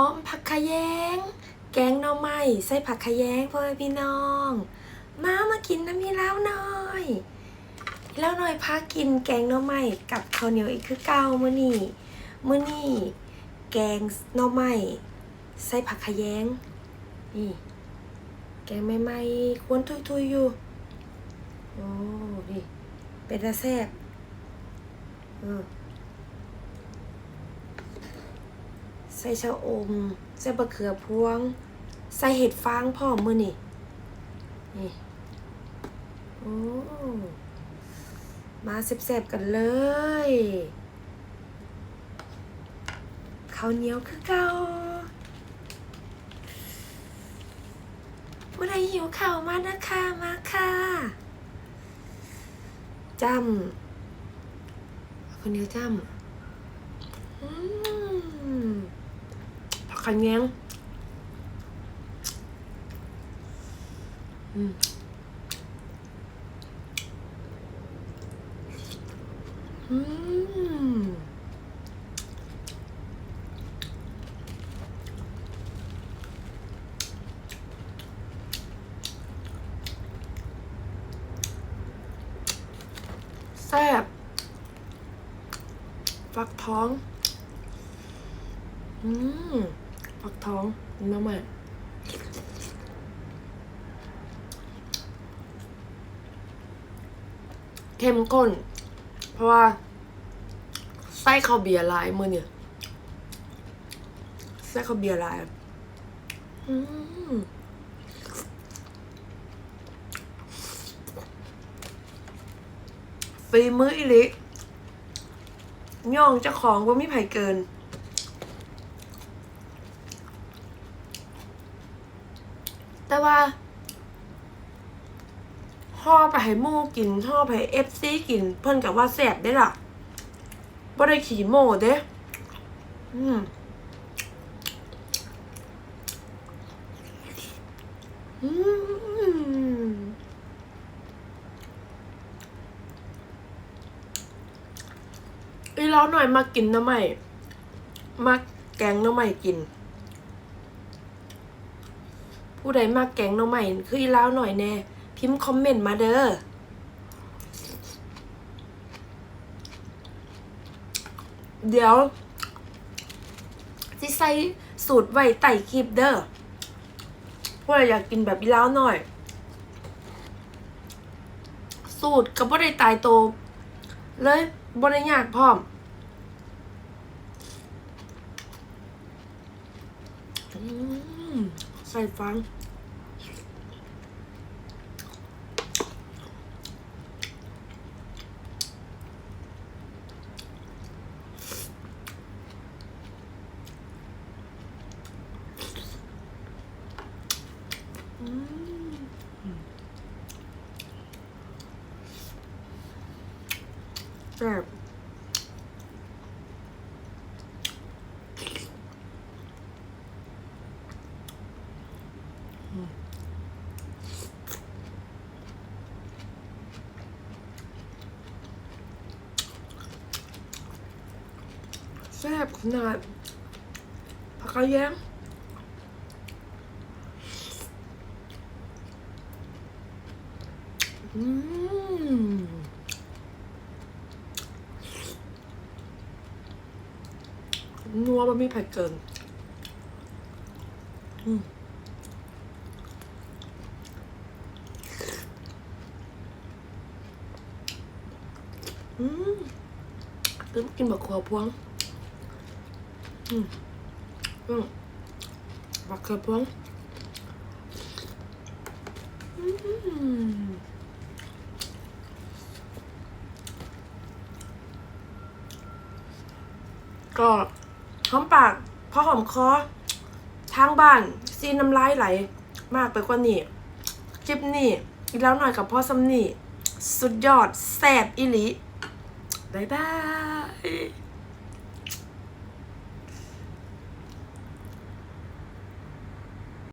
อมผักขยง แกงหน่อไม้ใส่ผักขยงพ่อพี่น้อง มามากินน้ำมีแล้วหน่อยแล้วหน่อยพากินแกงหน่อไม้กับข้าวเหนียวอีกคือเก่ามื้อนี้มื้อนี้แกงหน่อไม้ใส่ผักขยงนี่แกงใหม่ๆควนทุยๆอยู่โอ้นี่เป็นตาแซ่บเออ ใส่ชะอม ใส่บะเขือพวง ใส่เห็ดฟางพร้อมมือนี่นี่โอ้มาแซ่บๆกันเลยข้าวเหนียวคือเก่าผู้ใดหิวข้าวมานะคะมาค่ะจำคนเดียวจำอืมผัก ขันแยงอืมอืมแซ่บฟักท้อง อืม ฟักท้องน้ำมันเข้มข้น เพราะว่าไส้ข้าวเบียร์ลายมือเนี่ยไส้ข้าวเบียร์ลายอืมฝีมืออิลิย่องเจ้าของว่ามีไผ่เกิน แต่ว่าห่อไปให้มูกินห่อไปให้เอฟซีกิน เพิ่นกับว่าแสบได้ล่ะบ่ได้ขี่โม่เด้อืมอืมอีเราหน่อยมากินน้ำใหม่มาแกงน้ำใหม่กิน ผู้ใดมากแกงน้องใหม่คืออีล้าวหน่อยแน่ พิมพ์คอมเมนต์มาเด้อเดี๋ยวที่ใส่สูตรไว้ไต่คลิปเด้อผู้ใดอยากกินแบบอีล้าวหน่อย สูตรก็บ่ได้ตายโต เลยบ่ได้ยากพร้อมอืม ใส่ฟังอืมแซ่บ แซ่บขนาดผักกระแยงอืมนัวบะหมี่เผ็ดเกิน อืมอืมลืมกินบักขัวพวง อืมอืมบักเขือพวงอืมก็หอมปากพอหอมคอทางบ้านซีน้ำลายไหล มากไปกว่านี้คลิปนี้อีกแล้วหน่อยกับพ่อซัมนี่ สุดยอดแสบอิลิบายบาย